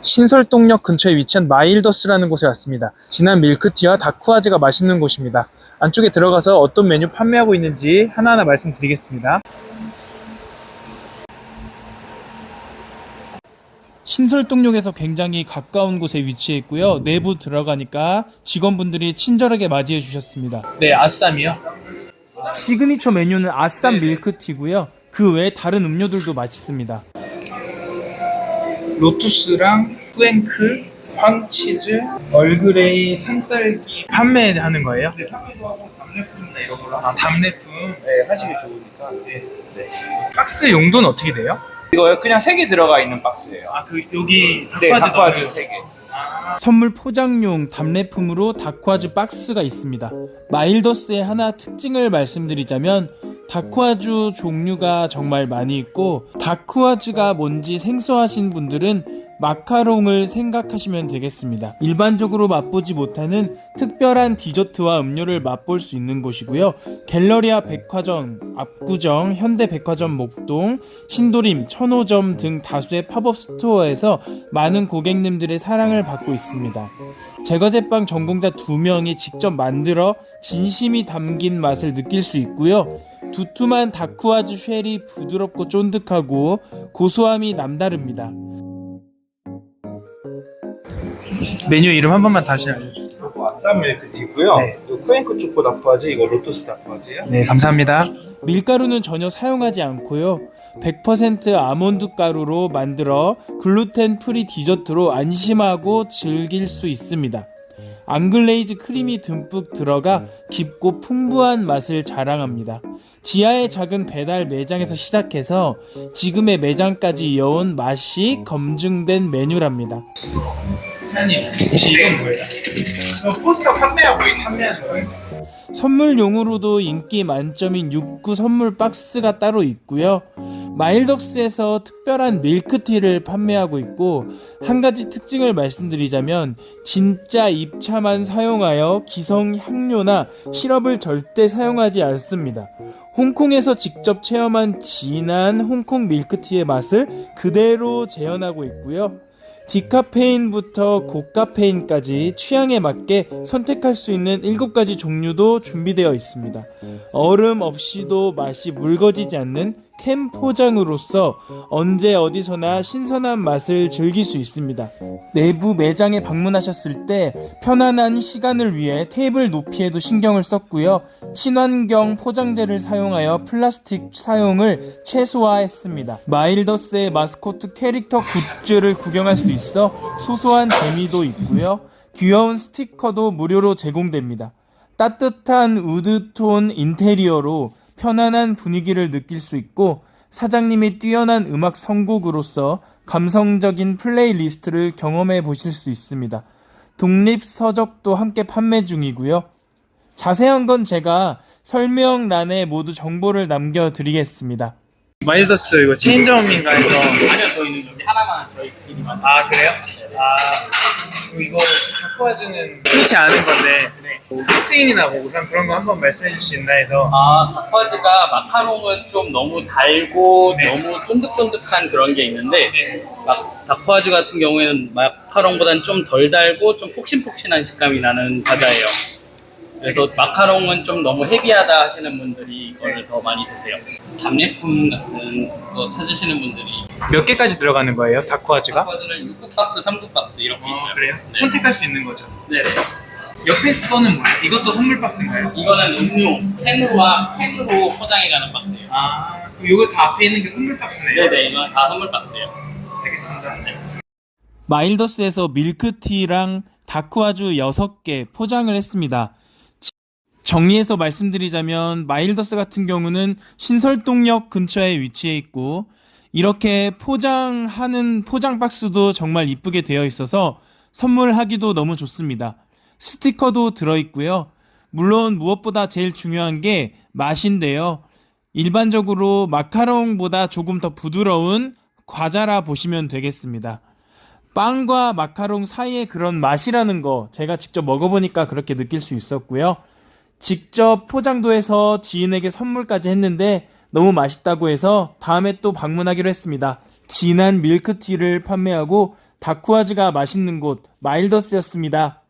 신설동역 근처에 위치한 마일더스라는 곳에 왔습니다. 진한 밀크티와 다쿠아즈가 맛있는 곳입니다. 안쪽에 들어가서 어떤 메뉴 판매하고 있는지 하나하나 말씀드리겠습니다. 신설동역에서 굉장히 가까운 곳에 위치해 있고요. 내부 들어가니까 직원분들이 친절하게 맞이해 주셨습니다. 네, 아쌈이요. 시그니처 메뉴는 아쌈 밀크티고요. 그 외에 다른 음료들도 맛있습니다. 로투스랑 프랭크, 황치즈, 얼그레이, 산딸기 판매하는 거예요? 네, 판매도 하고 답례품이나 이런 걸로 아, 답례품. 네, 하시기 좋으니까. 네. 박스 용도는 어떻게 돼요? 이거요? 그냥 세 개 들어가 있는 박스예요. 아, 그 여기 네, 다쿠아즈 세 개. 선물 포장용 답례품으로 다쿠아즈 박스가 있습니다. 마일더스의 하나 특징을 말씀드리자면 다쿠아즈 종류가 정말 많이 있고 다쿠아즈가 뭔지 생소하신 분들은 마카롱을 생각하시면 되겠습니다. 일반적으로 맛보지 못하는 특별한 디저트와 음료를 맛볼 수 있는 곳이고요. 갤러리아 백화점, 압구정, 현대백화점 목동, 신도림, 천호점 등 다수의 팝업 스토어에서 많은 고객님들의 사랑을 받고 있습니다. 제과제빵 전공자 두 명이 직접 만들어 진심이 담긴 맛을 느낄 수 있고요. 두툼한 다쿠아즈 쉘이 부드럽고 쫀득하고 고소함이 남다릅니다. 메뉴 이름 한 번만 다시 알려주세요. 이거 아쌈 밀크티고요. 네. 이거 쿠앤크 초코 다쿠아즈, 이거 로투스 다쿠아즈예요. 네, 감사합니다. 밀가루는 전혀 사용하지 않고요. 100% 아몬드 가루로 만들어 글루텐 프리 디저트로 안심하고 즐길 수 있습니다. 앙글레이즈 크림이 듬뿍 들어가 깊고 풍부한 맛을 자랑합니다. 지하의 작은 배달 매장에서 시작해서 지금의 매장까지 이어온 맛이 검증된 메뉴랍니다. 사장님, 혹시 이건 뭐예요? 저 포스터 판매하고 거예요? 선물용으로도 인기 만점인 6구 선물 박스가 따로 있고요. 마일덕스에서 특별한 밀크티를 판매하고 있고 한 가지 특징을 말씀드리자면 진짜 잎차만 사용하여 기성 향료나 시럽을 절대 사용하지 않습니다. 홍콩에서 직접 체험한 진한 홍콩 밀크티의 맛을 그대로 재현하고 있고요. 디카페인부터 고카페인까지 취향에 맞게 선택할 수 있는 7가지 종류도 준비되어 있습니다. 얼음 없이도 맛이 묽어지지 않는 캔 포장으로서 언제 어디서나 신선한 맛을 즐길 수 있습니다. 내부 매장에 방문하셨을 때 편안한 시간을 위해 테이블 높이에도 신경을 썼고요. 친환경 포장재를 사용하여 플라스틱 사용을 최소화했습니다. 마일더스의 마스코트 캐릭터 굿즈를 구경할 수 있어 소소한 재미도 있고요. 귀여운 스티커도 무료로 제공됩니다. 따뜻한 우드톤 인테리어로 편안한 분위기를 느낄 수 있고 사장님이 뛰어난 음악 선곡으로서 감성적인 플레이리스트를 경험해 보실 수 있습니다. 독립 서적도 함께 판매 중이고요. 자세한 건 제가 설명란에 모두 정보를 남겨드리겠습니다. 마일더스 이거 체인점인가 해서 아니요 저희는 여기 하나만. 저희끼리만. 아 그래요? 아 이거 다쿠아즈는 흔치 않은 건데. 뭐 특징이나 뭐 그런 그런 거 한번 말씀해 줄수 있나 해서. 아 다쿠아즈가 마카롱은 좀 너무 달고 네. 너무 쫀득쫀득한 그런 게 있는데 네. 막 다쿠아즈 같은 경우에는 마카롱보다는 좀덜 달고 좀 폭신폭신한 식감이 나는 과자예요. 그래서 마카롱은 좀 너무 헤비하다 하시는 분들이 이거를 더 많이 드세요. 답례품 같은 거 찾으시는 분들이 몇 개까지 들어가는 거예요? 다쿠아즈가? 다쿠아즈는 6국 박스, 3국 박스 이렇게 있어요 그래요? 선택할 수 있는 거죠. 네네 옆에 거는 뭐예요? 이것도 선물 박스인가요? 이거는 음료, 캔으로와 캔으로 포장해가는 박스예요 아, 그럼 이거 다 앞에 있는 게 선물 박스네요. 네네 이건 다 선물 박스예요 알겠습니다. 마일더스에서 밀크티랑 다쿠아주 6개 포장을 했습니다. 지- 정리해서 말씀드리자면 마일더스 같은 경우는 신설동역 근처에 위치해 있고 이렇게 포장하는 포장 박스도 정말 이쁘게 되어 있어서 선물하기도 너무 좋습니다. 스티커도 들어 있고요. 물론 무엇보다 제일 중요한 게 맛인데요. 일반적으로 마카롱보다 조금 더 부드러운 과자라 보시면 되겠습니다. 빵과 마카롱 사이의 그런 맛이라는 거 제가 직접 먹어보니까 그렇게 느낄 수 있었고요. 직접 포장도 해서 지인에게 선물까지 했는데 너무 맛있다고 해서 다음에 또 방문하기로 했습니다. 진한 밀크티를 판매하고 다쿠아즈가 맛있는 곳 마일더스였습니다.